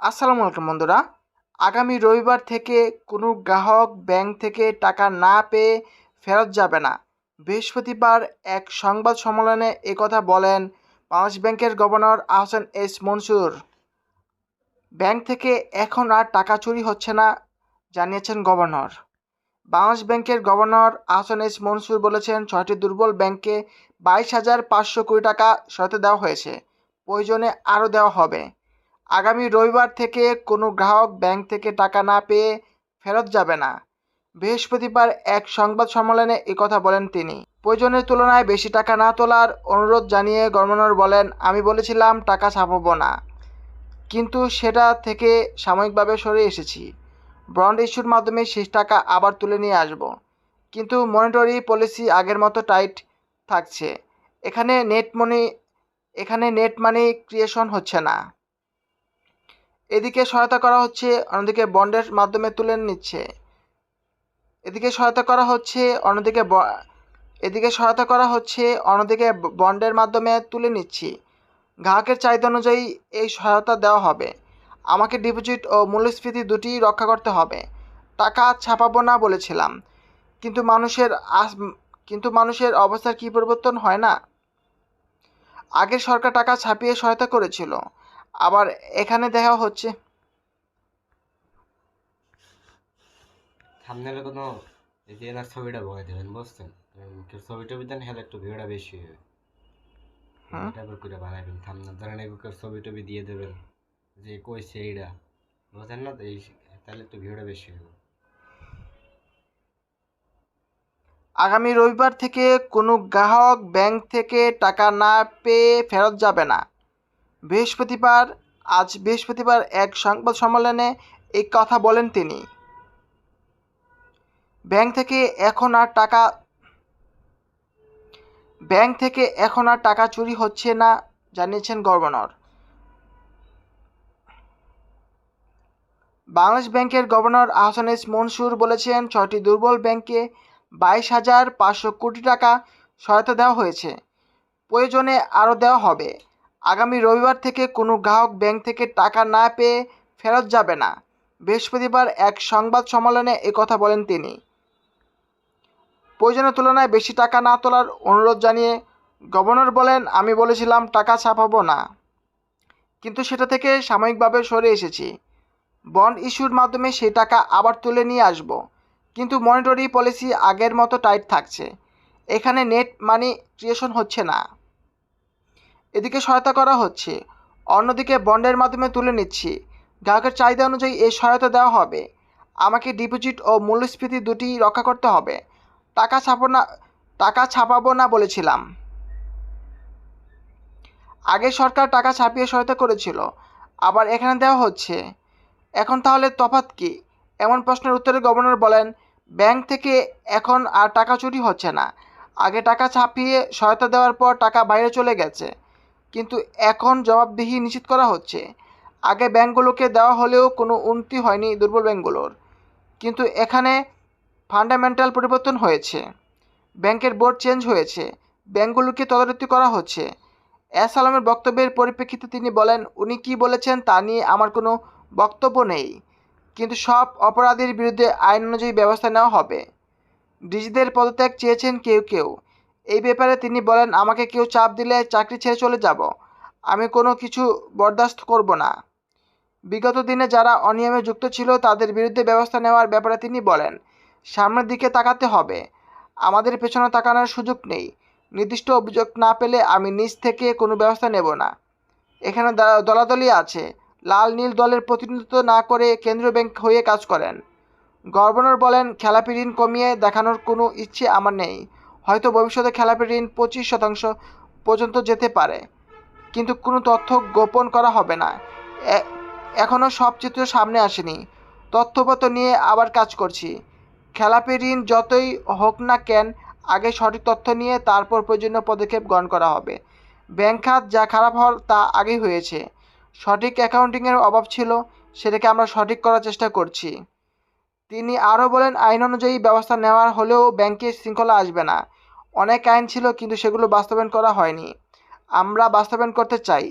আসসালামু আলাইকুম বন্ধুরা। আগামী রবিবার থেকে কোনো গ্রাহক ব্যাংক থেকে টাকা না পেয়ে ফেরত যাবে না। বৃহস্পতিবার এক সংবাদ সম্মেলনে একথা বলেন বাংলাদেশ ব্যাংকের governor Ahsan S Mansur. Bank থেকে এখন আর টাকা চুরি হচ্ছে না, জানিয়েছেন গভর্নর। বাংলাদেশ ব্যাংকের গভর্নর আহসান এস মনসুর বলেছেন ছয়টি দুর্বল ব্যাংকে বাইশ হাজার পাঁচশো কোটি টাকা সহায়তা দেওয়া হয়েছে। প্রয়োজনে আরও দেওয়া হবে। আগামী রবিবার থেকে কোনো গ্রাহক ব্যাংক থেকে টাকা না পেয়ে ফেরত যাবে না। বৃহস্পতিবার এক সংবাদ সম্মেলনে কথা বলেন তিনি। প্রয়োজনের তুলনায় বেশি টাকা না তোলার অনুরোধ জানিয়ে গভর্নর বলেন, আমি বলেছিলাম টাকা ছাপাবো না। কিন্তু সেটা থেকে সাময়িকভাবে সরে এসেছি। বন্ড ইস্যুর মাধ্যমে শেষ টাকা আবার তুলে নিয়ে আসব। কিন্তু মনিটরি পলিসি আগের মতো টাইট থাকছে। এখানে নেট মানি, এখানে নেট মানি ক্রিয়েশন হচ্ছে না। এদিকে সহায়তা করা হচ্ছে, অন্যদিকে বন্ডের মাধ্যমে তুলে নিচ্ছে। এদিকে সহায়তা করা হচ্ছে, অন্যদিকে এদিকে সহায়তা করা হচ্ছে, অন্যদিকে বন্ডের মাধ্যমে তুলে নিচ্ছি। গ্রাহকের চাহিদা অনুযায়ী এই সহায়তা দেওয়া হবে। আমাকে ডিপোজিট ও মূল্যস্ফীতি দুটিই রক্ষা করতে হবে। টাকা ছাপাবো না বলেছিলাম, কিন্তু মানুষের আস কিন্তু মানুষের অবস্থার কী পরিবর্তন হয় না? আগের সরকার টাকা ছাপিয়ে সহায়তা করেছিল আবার এখানে দেখা হচ্ছে। থামনেলে কোনো এই যে এনার ছবিটা বয়ে দেবেন বুঝছেন? মুখের ছবিটা দেন হেলে একটু ভিউটা বেশি হবে। তারপর করে বানাবেন থামনে ধরেন এগুলোর ছবি টবি দিয়ে দেবেন যে কইছে এইটা বুঝেন না? এই তাহলে একটু ভিউটা বেশি হবে আগামী রবিবার থেকে কোনো গ্রাহক ব্যাংক থেকে টাকা না পেয়ে ফেরত যাবে না। বৃহস্পতিবার, আজ বৃহস্পতিবার এক সংবাদ সম্মেলনে এই কথা বলেন তিনি। ব্যাংক থেকে এখন আর টাকা ব্যাংক থেকে এখন আর টাকা চুরি হচ্ছে না, জানিয়েছেন গভর্নর। বাংলাদেশ ব্যাংকের গভর্নর আহসান এস মনসুর বলেছেন, ছয়টি দুর্বল ব্যাংকে বাইশ হাজার পাঁচশো কোটি টাকা সহায়তা দেওয়া হয়েছে। প্রয়োজনে আরও দেওয়া হবে। আগামী রবিবার থেকে কোনো গ্রাহক ব্যাংক থেকে টাকা না পেয়ে ফেরত যাবে না। বৃহস্পতিবার এক সংবাদ সম্মেলনে কথা বলেন তিনি। প্রয়োজনের তুলনায় বেশি টাকা না তোলার অনুরোধ জানিয়ে গভর্নর বলেন, আমি বলেছিলাম টাকা ছাপাবো না। কিন্তু সেটা থেকে সাময়িকভাবে সরে এসেছি। বন্ড ইস্যুর মাধ্যমে সেই টাকা আবার তুলে নিয়ে আসব। কিন্তু মনিটরি পলিসি আগের মতো টাইট থাকছে। এখানে নেট মানি ক্রিয়েশন হচ্ছে না। এদিকে সহায়তা করা হচ্ছে। অন্যদিকে বন্ডের মাধ্যমে তুলে নিচ্ছি। গ্রাহকের চাহিদা অনুযায়ী এই সহায়তা দেওয়া হবে। আমাকে ডিপোজিট ও মূল্যস্ফীতি দুটি রক্ষা করতে হবে। টাকা ছাপো না, টাকা ছাপাবো না বলেছিলাম। আগে সরকার টাকা ছাপিয়ে সহায়তা করেছিল, আবার এখানে দেওয়া হচ্ছে। এখন তাহলে তফাৎ কী? এমন প্রশ্নের উত্তরে গভর্নর বলেন, ব্যাংক থেকে এখন আর টাকা চুরি হচ্ছে না। আগে টাকা ছাপিয়ে সহায়তা দেওয়ার পর টাকা বাইরে চলে গেছে। কিন্তু এখন জবাবদিহি নিশ্চিত করা হচ্ছে। আগে ব্যাংকগুলোকে দেওয়া হলেও কোনো উন্নতি হয়নি দুর্বল ব্যাংকগুলোর। কিন্তু এখানে ফান্ডামেন্টাল পরিবর্তন হয়েছে। ব্যাংকের বোর্ড চেঞ্জ হয়েছে। ব্যাংকগুলোকে তদারকি করা হচ্ছে। এস আলমের বক্তব্যের পরিপ্রেক্ষিতে তিনি বলেন, উনি কী বলেছেন তা নিয়ে আমার কোনো বক্তব্য নেই। কিন্তু সব অপরাধীর বিরুদ্ধে আইন অনুযায়ী ব্যবস্থা নেওয়া হবে। ডিজিদের পদত্যাগ চেয়েছেন কেউ কেউ। এই ব্যাপারে তিনি বলেন, আমাকে কেউ চাপ দিলে চাকরি ছেড়ে চলে যাব। আমি কোনো কিছু বরদাস্ত করব না। বিগত দিনে যারা অনিয়মে যুক্ত ছিল, তাদের বিরুদ্ধে ব্যবস্থা নেওয়ার ব্যাপারে তিনি বলেন, সামনের দিকে তাকাতে হবে। আমাদের পেছনে তাকানোর সুযোগ নেই। নির্দিষ্ট অভিযোগ না পেলে আমি নিজ থেকে কোনো ব্যবস্থা নেব না। এখানে দলাদলি আছে। লাল নীল দলের প্রতিনিধিত্ব না করে কেন্দ্রীয় ব্যাংক হয়ে কাজ করেন। গভর্নর বলেন, খেলাপি ঋণ কমিয়ে দেখানোর কোনো ইচ্ছে আমার নেই। হয়তো ভবিষ্যতে খেলাপি ঋণ পঁচিশ শতাংশ পর্যন্ত যেতে পারে। কিন্তু কোনো তথ্য গোপন করা হবে না। এখনও সব চিত্র সামনে আসেনি। তথ্যপত্র নিয়ে আবার কাজ করছি। খেলাপি ঋণ যতই হোক না কেন, আগে সঠিক তথ্য নিয়ে তারপর প্রয়োজনীয় পদক্ষেপ গ্রহণ করা হবে। ব্যাংক খাত যা খারাপ হওয়ার তা আগেই হয়েছে। সঠিক অ্যাকাউন্টিংয়ের অভাব ছিল, সেটাকে আমরা সঠিক করার চেষ্টা করছি। তিনি আরও বলেন, আইন অনুযায়ী ব্যবস্থা নেওয়ার হলেও ব্যাংকে শৃঙ্খলা আসবে না। অনেক আইন ছিল কিন্তু সেগুলো বাস্তবায়ন করা হয়নি। আমরা বাস্তবায়ন করতে চাই।